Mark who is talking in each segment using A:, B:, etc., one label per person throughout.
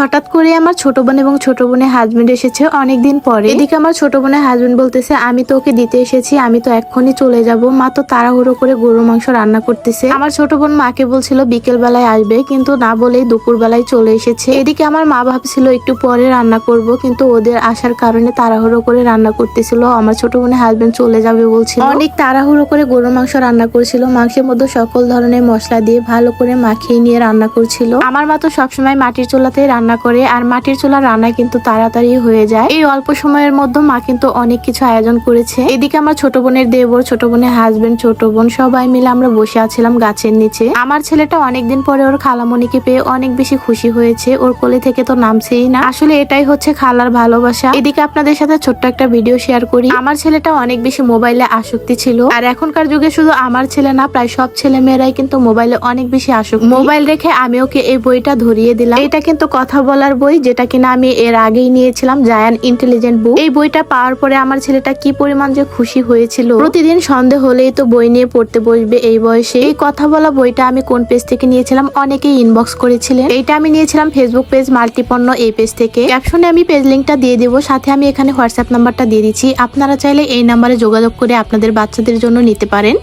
A: হঠাৎ করে আমার ছোট বোন এবং ছোট বোনের হাজবেন্ড এসেছে অনেকদিন পরে। এদিকে আমার ছোট বোনের হাজবেন্ড বলতেছে, আমি তো ওকে দিতে এসেছি, আমি তো এক্ষুনি চলে যাব। মা তো তাড়াহুড়ো করে গরুর মাংস রান্না করতেছে। আমার ছোট বোন মাকে বলছিল, বিকেল বেলায় আসবে। কিন্তু না বলেই দুপুর বেলায় চলে এসেছে। এদিকে আমার মা ভাবছিল, একটু পরে রান্না করব। কিন্তু ওদের আসার কারণে তাড়াহুড়ো করে রান্না করতেছিল। আমার ছোট বোনের হাজবেন্ড চলে যাবে বলছিল। অনেক তাড়াহুড়ো করে গরুর মাংস রান্না করছিল। মাংসের মধ্যে সকল ধরনের মশলা দিয়ে ভালো করে মাখিয়ে নিয়ে রান্না করছিল। আমার মা তো সবসময় মাটির চুলাতে রান্না করে আর মাটির চুলা রান্না কিন্তু তাড়াতাড়ি হয়ে যায়। এই অল্প সময়ের মধ্যে মা কিন্তু অনেক কিছু আয়োজন করেছে। এদিকে আমার ছোট বোনের দেবর, ছোট বোনের হাজবেন্ড ছোট বোন সবাই মিলে আমরা বসে আছিলাম গাছের নিচে। আমার ছেলেটা অনেকদিন পরে ওর খালামণিকে পেয়ে অনেক বেশি খুশি হয়েছে। ওর কোলে থেকে তো নামছেই না। আসলে এটাই হচ্ছে খালার ভালোবাসা। এদিকে আপনাদের সাথে ছোট্ট একটা ভিডিও শেয়ার করি। আমার ছেলেটা অনেক বেশি মোবাইলে আসক্তি ছিল। আর এখনকার যুগে শুধু আমার ছেলে না, প্রায় সব ছেলে মেয়েরাই কিন্তু মোবাইলে অনেক বেশি আসক্ত। মোবাইল রেখে আমি ওকে এই বইটা ধরিয়ে দিলাম। এটা কিন্তু কথা বলার বই, যেটা কিনা আমি এর আগেই নিয়েছিলাম, জায়ান ইন্টেলিজেন্ট বুক। এই বইটা পাওয়ার পরে আমার ছেলেটা কি পরিমাণ যে খুশি হয়েছিল। প্রতিদিন সন্ধে হলেই তো বই নিয়ে পড়তে বসবে এই বয়সে। এই কথা বলা বইটা আমি কোন পেজ থেকে নিয়েছিলাম, অনেকেই ইনবক্স করেছিলেন। এইটা আমি নিয়েছিলাম ফেসবুক পেজ মাল্টিপণ্য এই পেজ থেকে। ক্যাপশনে আমি পেজ লিঙ্কটা দিয়ে দেবো, সাথে আমি এখানে হোয়াটসঅ্যাপ নাম্বারটা দিয়ে দিচ্ছি। আপনারা চাইলে এই নাম্বারে যোগাযোগ করে আপনাদের বাচ্চাদের জন্য নিতে পারেন।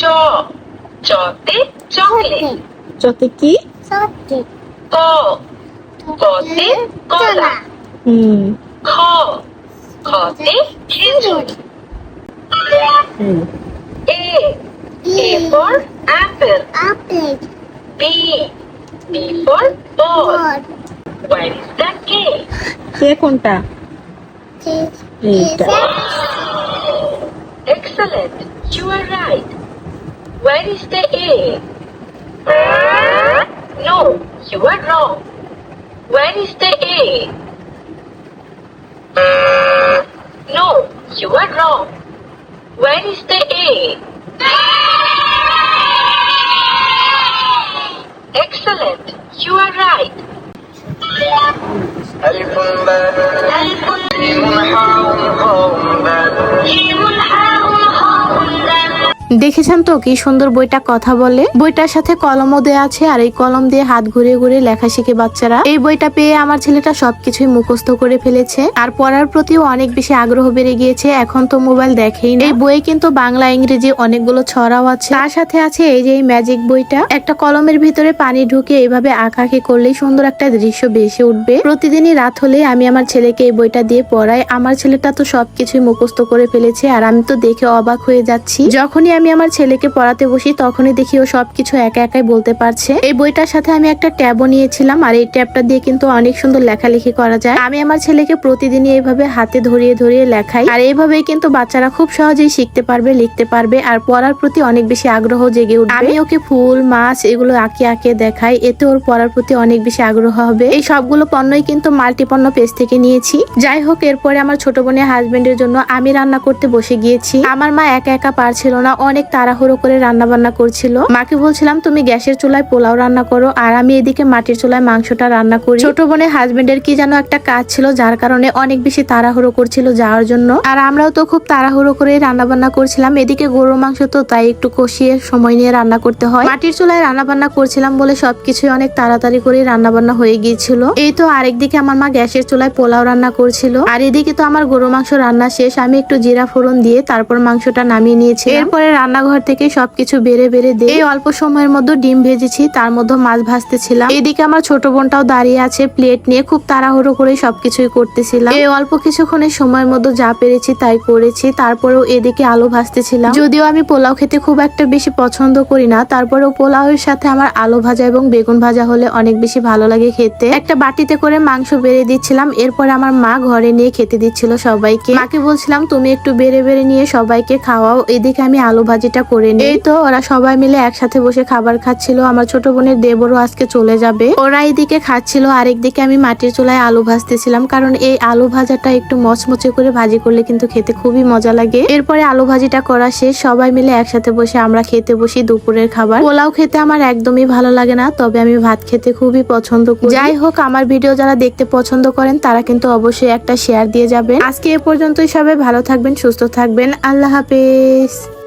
B: চ। চতে চকলেট
A: যতে কি
B: ক কতে কলা
A: হুম
B: খ খতে খেজুর এ এ for apple B B for ball where is the K
A: কে কোনটা এইটা
B: excellent you are right Where is the A? No, you are wrong. Where is the A? No, you are wrong. Where is the A? Excellent, you are right. Elephant
A: দেখেছেন তো কি সুন্দর বইটা কথা বলে? বইটার সাথে কলমও দেওয়া আছে আর এই কলম দিয়ে হাত ঘুরিয়ে ঘুরিয়ে লেখা শিখে বাচ্চারা। এই বইটা পেয়ে আমার ছেলেটা সবকিছুই মুখস্থ করে ফেলেছে। আর পড়ার প্রতিও অনেক বেশি আগ্রহ বেড়ে গিয়েছে। এখন তো মোবাইল দেখেই এই বইয়ে কিন্তু বাংলা, ইংরেজি অনেকগুলো ছড়াও আছে। তার সাথে আছে এই যে এই ম্যাজিক বইটা। একটা কলমের ভিতরে পানি ঢুকে এইভাবে আঁকাকি করলেই সুন্দর একটা দৃশ্য বেশি উঠবে। প্রতিদিনই রাত হলে আমি আমার ছেলেকে এই বইটা দিয়ে পড়াই। আমার ছেলেটা তো সবকিছুই মুখস্থ করে ফেলেছে আর আমি তো দেখে অবাক হয়ে যাচ্ছি। যখনই আমি আমার ছেলেকে পড়াতে বসি, তখনই দেখি ও সবকিছু একা একাই বলতে পারছে। এই বইটার সাথে আমি একটা ট্যাবও নিয়েছিলাম, আর এই ট্যাবটা দিয়ে কিন্তু অনেক সুন্দর লেখালেখি করা যায়। আমি আমার ছেলেকে প্রতিদিনই এইভাবে হাতে ধরিয়ে ধরিয়ে লেখাই, আর এইভাবেই কিন্তু বাচ্চারা খুব সহজেই শিখতে পারবে, লিখতে পারবে, আর পড়ার প্রতি অনেক বেশি আগ্রহ জেগে উঠবে। আমি ওকে ফুল, মাছ এগুলো আঁকে আঁকে দেখাই, এতে ওর পড়ার প্রতি অনেক বেশি আগ্রহ হবে। এই সবগুলো পণ্যই কিন্তু মাল্টিপণ্য পেজ থেকে নিয়েছি। যাই হোক, এরপরে আমার ছোট বোনের হাজবেন্ডের জন্য আমি রান্না করতে বসে গিয়েছি। আমার মা একা একা পারছিল না অনেক তাড়াহুড়ো করে রান্না বান্না করছিল। মাকে বলছিলাম, তুমি গ্যাসের চুলায় পোলাও রান্না করো আর আমি এদিকে মাটির চুলায় মাংসটা রান্না করি। ছোট বোনের হাজবেন্ডের কি যেন একটা কাজ ছিল, যার কারণে অনেক বেশি তাড়াহুড়ো করছিল যাওয়ার জন্য। আর আমরাও তো খুব তাড়াহুড়ো করে রান্না বান্না করছিলাম। এদিকে গরুর মাংস তো তাই একটু কষিয়ে সময় নিয়ে রান্না করতে হয়। মাটির চুলায় রান্না বান্না করছিলাম বলে সবকিছুই অনেক তাড়াতাড়ি করে রান্না বান্না হয়ে গিয়েছিল। এই তো আরেকদিকে আমার মা গ্যাসের চুলায় পোলাও রান্না করছিল। আর এদিকে তো আমার গরু মাংস রান্না শেষ। আমি একটু জিরা ফোড়ন দিয়ে তারপর মাংসটা নামিয়ে নিয়েছি এরপরে রান্নাঘর থেকে সবকিছু বেড়ে বেড়ে দিয়ে এই অল্প সময়ের মধ্যে ডিম ভেজেছি, তার মধ্যে মাছ ভাজতেছিলাম। এদিকে আমার ছোট বোনটাও দাঁড়িয়ে আছে প্লেট নিয়ে, খুব তাড়াহুড়ো করে সবকিছুই করতেছিলাম। এই অল্প কিছুক্ষণের সময়ের মধ্যে যা পেরেছি তাই করেছি, তারপরেও এদিকে আলু ভাজতেছিলাম। যদিও আমি পোলাও খেতে খুব একটা বেশি পছন্দ করি না, তারপরেও পোলাওয়ের সাথে আমার আলু ভাজা এবং বেগুন ভাজা হলে অনেক বেশি ভালো লাগে খেতে। একটা বাটিতে করে মাংস বেড়ে দিচ্ছিলাম, এরপর আমার মা ঘরে নিয়ে খেতে দিচ্ছিল সবাইকে। মাকে বলছিলাম, তুমি একটু বেড়ে বেড়ে নিয়ে সবাইকে খাওয়াও। এদিকে আমি আলু ভাজিটা করে নিই। তো, ওরা সবাই মিলে একসাথে বসে খাবার খাচ্ছিল। আমার ছোট বোনের দেবরও আজকে চলে যাবে। ওরা এদিকে খাচ্ছিল আরেকদিকে আমি মাটির চুলায় আলু ভাজতেছিলাম, কারণ এই আলু ভাজাটা একটু মচমচে করে ভাজি করলে কিন্তু খেতে খুবই মজা লাগে। এরপরে আলু ভাজিটা করা শেষ, সবাই মিলে একসাথে বসে আমরা খেতে বসি দুপুরের খাবার। পোলাও খেতে আমার একদমই ভালো লাগে না, তবে আমি ভাত খেতে খুবই পছন্দ করি। যাই হোক, আমার ভিডিও যারা দেখতে পছন্দ করেন, তারা কিন্তু অবশ্যই একটা শেয়ার দিয়ে যাবেন। আজকে এ পর্যন্তই সবাই ভালো থাকবেন, সুস্থ থাকবেন। আল্লাহ হাফেজ।